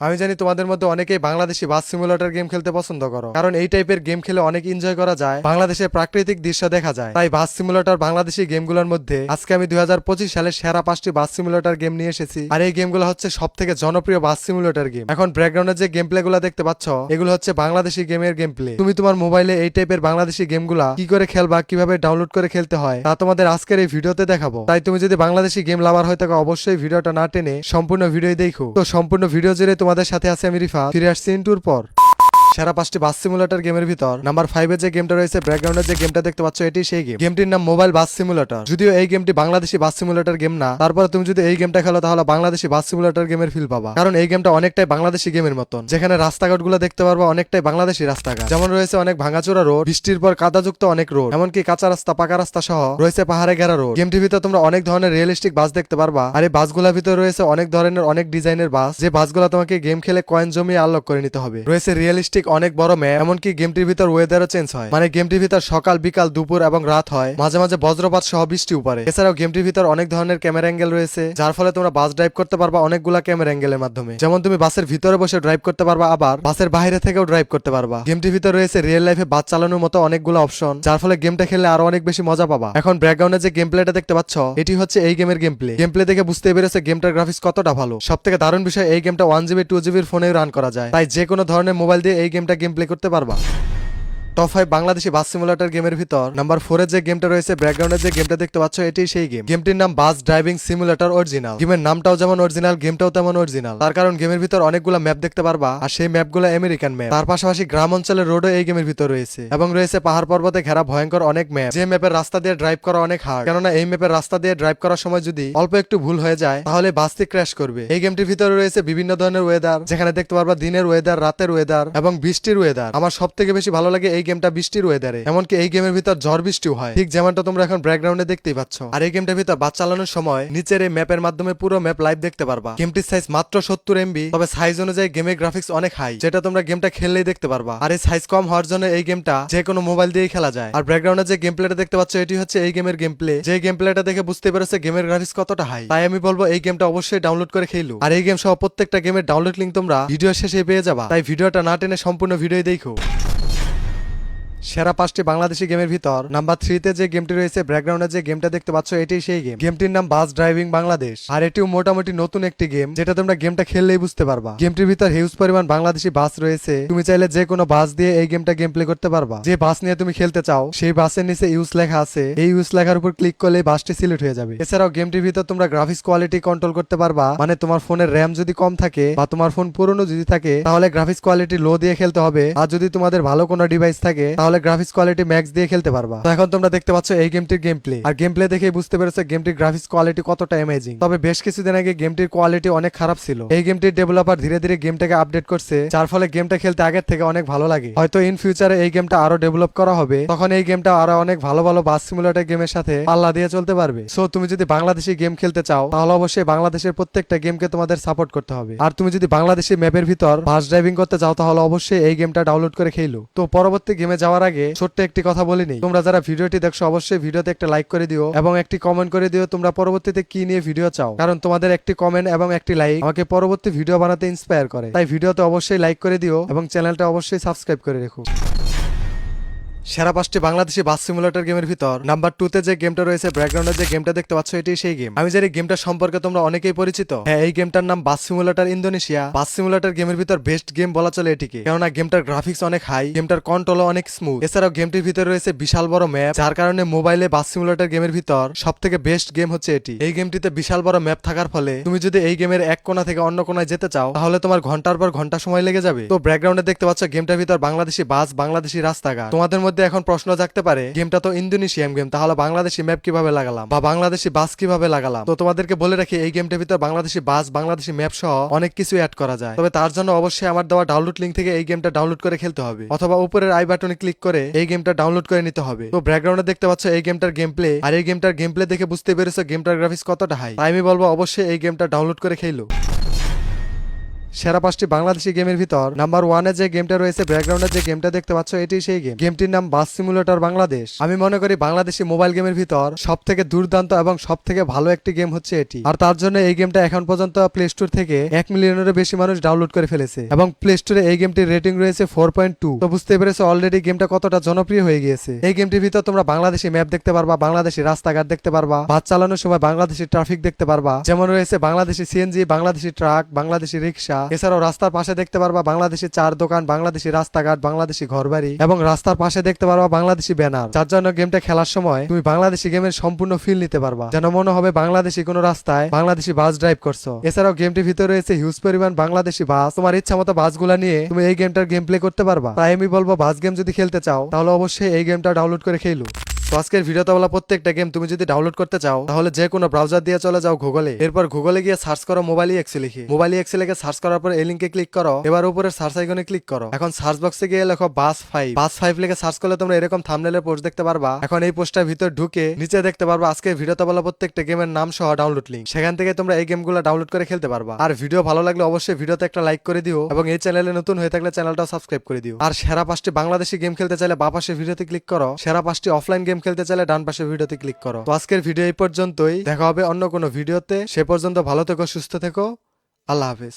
আমি জানি তোমাদের মধ্যে অনেকেই বাংলাদেশি বাস সিমুলেটর গেম খেলতে পছন্দ করো। কারণ এই টাইপের গেম খেলে অনেক এনজয় করা যায়। বাংলাদেশের প্রাকৃতিক দৃশ্য দেখা যায়। তাই বাস সিমুলেটর বাংলাদেশি গেমগুলোর মধ্যে আজকে আমি দুই সালের সেরা পাঁচটি বাস সিমুলেটর গেম নিয়ে এসেছি। আর এই গেমগুলো হচ্ছে সব থেকে জনপ্রিয় বাস সিমুলেটর গেম। এখন ব্যাকগ্রাউন্ডে যে গেম প্লে গুলো দেখতে পাচ্ছ, এগুলো হচ্ছে বাংলাদেশি গেমের গেম প্লে তুমি তোমার মোবাইলে এই টাইপের বাংলাদেশি গেমগুলা কি করে খেলবা, কীভাবে ডাউনলোড করে খেলতে হয়, তা তোমাদের আজকের এই ভিডিওতে দেখাবো। তাই তুমি যদি বাংলাদেশি গেম লাভার হয়ে থাকো, অবশ্যই ভিডিওটা না টেনে সম্পূর্ণ ভিডিও দেখো। তো সম্পূর্ণ ভিডিও জুড়ে তোমাদের সাথে আছি আমি রিফা ফিরে আসছি ইন্টুর পর। সেরা পাঁচটি বাস সিমুলেটর গেমের ভিতর নাম্বার ফাইভে যে গেমটা রয়েছে ব্যাকগ্রাউন্ডে যে গেমটা দেখতে পাচ্ছ, এটি সেই গেম গেমটির নাম মোবাইল বাস সিমুলেটর যদিও এই গেমটি বাংলাদেশি বাস সিমুলেটর গেম না, তারপরে তুমি যদি এই গেমটা খেলো, তাহলে বাংলাদেশি বাস সিমুলেটর গেমের ফিল পাবা। কারণ এই গেমটা অনেকটাই বাংলাদেশি গেমের মতন। যেখানে রাস্তাঘাটগুলো দেখতে পারবা, অনেকটাই বাংলাদেশি রাস্তাঘাট। যেমন রয়েছে অনেক ভাঙাচোরা রোড বৃষ্টির পর কাদাযুক্ত অনেক রোড এমনকি কাঁচা রাস্তা, পাকা রাস্তা সহ রয়েছে পাহাড়ে ঘেরা রোড গেমটির ভিতর তোমরা অনেক ধরনের রিয়েলিস্টিক বাস দেখতে পারবা। আর এই বাসগুলোর ভিতরে রয়েছে অনেক ধরনের, অনেক ডিজাইনের বাস যে বাসগুলো তোমাকে গেম খেলে কয়েন জমিয়ে আনলক করে নিতে হবে। রয়েছে রিয়েলিস্টিক অনেক বড় ম্যাপ এমনকি গেমটির ভিতর ওয়েদারও চেঞ্জ হয়। মানে গেমটির ভিতর সকাল, বিকাল, দুপুর এবং রাত হয়। মাঝে মাঝে বজ্রপাত সহ বৃষ্টিও পড়ে এছাড়াও গেমটির ভিতর অনেক ধরনের ক্যামেরা অ্যাঙ্গেল রয়েছে, যার ফলে তোমরা বাস ড্রাইভ করতে পারবা অনেকগুলা ক্যামেরা অ্যাঙ্গেলের মাধ্যমে। যেমন তুমি বাসের ভিতরে বসে ড্রাইভ করতে পারবা, আবার বাসের বাইরে থেকেও ড্রাইভ করতে পারবা। গেমটির ভিতর রয়েছে রিয়েল লাইফে বাস চালানোর মতো অনেকগুলো অপশন যার ফলে গেমটা খেললে আরও অনেক বেশি মজা পাবা। এখন ব্যাকগ্রাউন্ডে যে গেম প্লেটা দেখতে পাচ্ছ, এটি হচ্ছে এই গেমের গেম প্লে গেম প্লে দেখে বুঝতে পেরেছে গেমটার গ্রাফিক্স কতটা ভালো। সব থেকে দারুণ বিষয়, এই গেমটা ওয়ান জিবি টু জিবির ফোনে রান করা যায়। তাই যে কোনো ধরনের মোবাইল দিয়ে এই গেমটা গেম প্লে করতে পারবা? Top five Bangladeshi bus simulator গেমের ভিতর নাম্বার ফোর যে গেমটা রয়েছে ব্যাকগ্রাউন্ডে যে গেমটা দেখতে পাচ্ছ, এটি সেই গেম গেমটির নাম বাস ড্রাইভিং সিমুলেটর অরিজিনাল গেমের নামটাও যেমন অরিজিনাল গেমটাও তেমন অরিজিনাল তার কারণ গেমের ভিতর অনেকগুলো ম্যাপ দেখতে পারবা, আর সেই ম্যাপগুলো আমেরিকান ম্যাপ তার পাশাপাশি গ্রাম অঞ্চলের রোডও এই গেমের ভিতর রয়েছে। এবং রয়েছে পাহাড় পর্বতে ঘেরা ভয়ঙ্কর অনেক ম্যাপ যে ম্যাপের রাস্তা দিয়ে ড্রাইভ করা অনেক হার্ড কেননা এই ম্যাপের রাস্তা দিয়ে ড্রাইভ করার সময় যদি অল্প একটু ভুল হয়ে যায়, তাহলে বাসটি ক্র্যাশ করবে। এই গেমটির ভিতরে রয়েছে বিভিন্ন ধরনের ওয়েদার যেখানে দেখতে পারবা দিনের ওয়েদার রাতের ওয়েদার এবং বৃষ্টির ওয়েদার আমার সব থেকে বেশি ভালো লাগে এই গেমটা বৃষ্টির ওয়েদারে এমনকি এই গেমের ভিতর ঝড় বৃষ্টিও হয়। ঠিক যেমনটা তোমরা এখন ব্যাকগ্রাউন্ডে দেখতেই পাচ্ছ। আর এই গেমটার ভিতর বাস চালানোর সময় নিচের এই ম্যাপের মাধ্যমে পুরো ম্যাপ লাইভ দেখতে পারবা। গেমটির সাইজ মাত্র সত্তর এমবি তবে সাইজ অনুযায়ী গেমের গ্রাফিক্স অনেক হাই যেটা তোমরা গেমটা খেললেই দেখতে পারবা। আর এই সাইজ কম হওয়ার জন্য এই গেমটা যে কোনো মোবাইল দিয়েই খেলা যায়। আর ব্যাকগ্রাউন্ডে যে গেম প্লেটা দেখতে পাচ্ছ, এটি হচ্ছে এই গেমের গেম প্লে যে গেম প্লেটা দেখে বুঝতে পেরেছে গেমের গ্রাফিক্স কতটা হাই তাই আমি বলব এই গেমটা অবশ্যই ডাউনলোড করে খেলো আর এই গেম সহ প্রত্যেকটা গেমের ডাউনলোড লিঙ্ক তোমরা ভিডিও শেষে পেয়ে যাবা। তাই ভিডিওটা না টেনে সম্পূর্ণ ভিডিও দেখো। সেরা পাঁচটি বাংলাদেশি গেমের ভিতর নাম্বার থ্রিতে যে গেমটি রয়েছে ব্যাকগ্রাউন্ডে যে গেমটা দেখতে পাচ্ছ এটি সেই গেম। গেমটির নাম বাস ড্রাইভিং বাংলাদেশ আর এটিও মোটামুটি নতুন একটি গেম, যেটা তোমরা গেমটা খেললেই বুঝতে পারবা। গেমটির ভিতর হিউজ পরিমাণ বাংলাদেশি বাস রয়েছে। তুমি চাইলে যে কোনো বাস দিয়ে এই গেমটা গেম প্লে করতে পারবা। যে বাস নিয়ে তুমি খেলতে চাও, সেই বাসের নিচে ইউজ লেখা আছে। এই ইউজ লেখার উপর ক্লিক করলে বাসটি সিলেক্ট হয়ে যাবে। এছাড়াও গেমটির ভিতর তোমরা গ্রাফিক্স কোয়ালিটি কন্ট্রোল করতে পারবা। মানে তোমার ফোনের র্যাম যদি কম থাকে, বা তোমার ফোন পুরনো যদি থাকে, তাহলে গ্রাফিক্স কোয়ালিটি লো দিয়ে খেলতে হবে। আর যদি তোমাদের ভালো কোনো ডিভাইস থাকে, তাহলে গ্রাফিক্স কোয়ালিটি ম্যাক্স দিয়ে খেলতে পারবা। তো এখন তোমরা দেখতে পাচ্ছ এই গেমটির গেম প্লে আর গেম প্লে দেখে বুঝতে পেরেছ গেমটির গ্রাফিক্স কোয়ালিটি কতটা অ্যামেজিং তবে বেশ কিছুদিন আগে গেমটির কোয়ালিটি অনেক খারাপ ছিল। এই গেমটির ডেভেলপার ধীরে ধীরে গেমটাকে আপডেট করছে, যার ফলে গেমটা খেলতে আগের থেকে অনেক ভালো লাগে। হয়তো ইন ফিউচারে এই গেমটা আরও ডেভেলপ করা হবে, তখন এই গেমটা আরও অনেক ভালো ভালো বাস সিমুলেটর গেমের সাথে পাল্লা দিয়ে চলতে পারবে। সো তুমি যদি বাংলাদেশি গেম খেলতে চাও, তাহলে অবশ্যই বাংলাদেশের প্রত্যেকটা গেমকে তোমাদের সাপোর্ট করতে হবে। আর তুমি যদি বাংলাদেশি ম্যাপের ভিতর বাস ড্রাইভিং করতে চাও, তাহলে অবশ্যই এই গেমটা ডাউনলোড করে খেলো। তো পরবর্তী গেমে যাওয়ার আগে ছোট্ট একটি কথা বলিনি তোমরা যারা ভিডিওটি দেখছ, অবশ্যই ভিডিওতে একটা লাইক করে দিও এবং একটি কমেন্ট করে দিও তোমরা পরবর্তীতে কি নিয়ে ভিডিও চাও। কারণ তোমাদের একটি কমেন্ট এবং একটি লাইক আমাকে পরবর্তী ভিডিও বানাতে ইন্সপায়ার করে। তাই ভিডিওতে অবশ্যই লাইক করে দিও এবং চ্যানেলটা অবশ্যই সাবস্ক্রাইব করে রেখো। সেরা পাঁচটি বাংলাদেশি বাস সিমুলেটর গেমের ভিতর নাম্বার টু তে যে গেমটা রয়েছে ব্যাকগ্রাউন্ডে যে গেমটা দেখতে পাচ্ছ এটি সেই গেম। আমি জানি গেমটা সম্পর্কে তোমরা অনেকেই পরিচিত। হ্যাঁ এই গেমটার নাম bus simulator Indonesia. Bus simulator গেমের ভিতর বেস্ট গেম বলা চলে এটিকে। কেননা গেমটার গ্রাফিক্স অনেক হাই গেমটার কন্ট্রোল অনেক স্মুথ এছাড়াও গেমটির ভিতরে রয়েছে বিশাল বড় ম্যাপ যার কারণে মোবাইলে বাস সিমুলেটর গেমের ভিতর সব থেকে বেস্ট গেম হচ্ছে এটি। এই গেমটিতে বিশাল বড় ম্যাপ থাকার ফলে তুমি যদি এই গেমের এক কোণা থেকে অন্য কোনায় যেতে চাও, তাহলে তোমার ঘণ্টার পর ঘণ্টা সময় লেগে যাবে। তো ব্যাকগ্রাউন্ডে দেখতে পাচ্ছ গেমটার ভিতর বাংলাদেশি বাস, বাংলাদেশি রাস্তাঘাট। তোমাদের মধ্যে এখন প্রশ্ন জাগতে পারে, গেমটা তো ইন্দোনেশিয়ান গেম, তাহলে বাংলাদেশি ম্যাপ কীভাবে লাগালাম? বা বাংলাদেশি বাস কীভাবে লাগালাম? তো তোমাদেরকে বলে রাখি, এই গেমটার ভিতর বাংলাদেশি বাস, বাংলাদেশি ম্যাপ সহ অনেক কিছু অ্যাড করা যায়। তবে তার জন্য অবশ্যই আমার দেওয়া ডাউনলোড লিঙ্ক থেকে এই গেমটা ডাউনলোড করে খেলতে হবে। অথবা উপরের আই বাটনে ক্লিক করে এই গেমটা ডাউনলোড করে নিতে হবে। তো ব্যাকগ্রাউন্ডে দেখতে পাচ্ছ এই গেমটার গেম প্লে আর এই গেমটার গেম প্লে দেখে বুঝতে পেরেছ গেমটার গ্রাফিক্স কতটা হাই তাই আমি বলব অবশ্যই এই গেমটা ডাউনলোড করে খেলো। সেরা পাঁচটি বাংলাদেশি গেমের ভিতর নাম্বার ওয়ানে যে গেমটা রয়েছে ব্যাকগ্রাউন্ডে যে গেমটা দেখতে পাচ্ছ, এটি সেই গেম গেমটির নাম বাস সিমুলেটর বাংলাদেশ। আমি মনে করি বাংলাদেশি মোবাইল গেমের ভিতর সব থেকে দুর্দান্ত এবং সব থেকে ভালো একটি গেম হচ্ছে এটি। আর তার জন্য এই গেমটা এখন পর্যন্ত প্লে স্টোর থেকে এক মিলিয়নেরও বেশি মানুষ ডাউনলোড করে ফেলেছে। এবং প্লে স্টোরে এই গেমটির রেটিং রয়েছে ফোর পয়েন্ট টু তো বুঝতে পেরেছ অলরেডি গেমটা কতটা জনপ্রিয় হয়ে গিয়েছে। এই গেমটির ভিতর তোমরা বাংলাদেশি ম্যাপ দেখতে পারবা, বাংলাদেশি রাস্তাঘাট দেখতে পারবা, বাস চালানোর সময় বাংলাদেশি ট্রাফিক দেখতে পারবা। যেমন রয়েছে বাংলাদেশি সিএনজি বাংলাদেশি ট্রাক বাংলাদেশি রিক্সা এছাড়াও রাস্তার পাশে দেখতে পারবা বাংলাদেশি চার দোকান, বাংলাদেশি রাস্তাঘাট, বাংলাদেশি ঘরবাড়ি এবং রাস্তার পাশে দেখতে পারবা বাংলাদেশি ব্যানার। যার জন্য গেমটা খেলার সময় তুমি বাংলাদেশি গেমের সম্পূর্ণ ফিল নিতে পারবা। যেন মনে হবে বাংলাদেশি কোনো রাস্তায় বাংলাদেশি বাস ড্রাইভ করছ। এছাড়াও গেমটির ভিতরে রয়েছে হিউজ পরিমাণ বাংলাদেশি বাস। তোমার ইচ্ছা মতো বাসগুলা নিয়ে তুমি এই গেমটার গেম প্লে করতে পারবা। তাই আমি বলব, বাস গেম যদি খেলতে চাও, তাহলে অবশ্যই এই গেমটা ডাউনলোড করে খেলো তো আজকের ভিডিওতে বলা প্রত্যেকটা গেম তুমি যদি ডাউনলোড করতে চাও, তাহলে যে কোনো ব্রাউজার দিয়ে চলে যাও গুগলে এরপর গুগলে গিয়ে সার্চ করো মোবাইল এক্সে লিখে। মোবাইল এক্সে লিখে সার্চ করার পর এই লিঙ্কে ক্লিক করো। এবার উপরে সার্চ আইকনে ক্লিক করো। এখন সার্চ বক্সে গিয়ে লেখো বাস ফাইভ বাস ফাইভ লিখে সার্চ করলে তোমরা এরকম থামনেলের পোস্ট দেখতে পারবা। এখন এই পোস্টটার ভিতর ঢুকে নিচে দেখতে পারবা আজকের ভিডিওতে বলা প্রত্যেকটা গেমের নাম সহ ডাউনলোড লিঙ্ক সেখান থেকে তোমরা এই গেমগুলো ডাউনলোড করে খেলতে পারবা। আর ভিডিও ভালো লাগলে অবশ্যই ভিডিওতে একটা লাইক করে দিও এবং এই চ্যানেলে নতুন হয়ে থাকলে চ্যানেলটাও সাবস্ক্রাইব করে দিও। আর সেরা পাঁচটি বাংলাদেশি গেম খেলতে চাইলে বা পাশে ভিডিওতে ক্লিক করো। সেরা পাঁচটি অফলাইন গেম খেলতে চাইলে ডান পাশে ভিডিওতে ক্লিক করো। তো আজকের ভিডিও এই পর্যন্তই। দেখা হবে অন্য কোনো ভিডিওতে। সে পর্যন্ত ভালো থেকো, সুস্থ থেকো। আল্লাহ হাফেজ।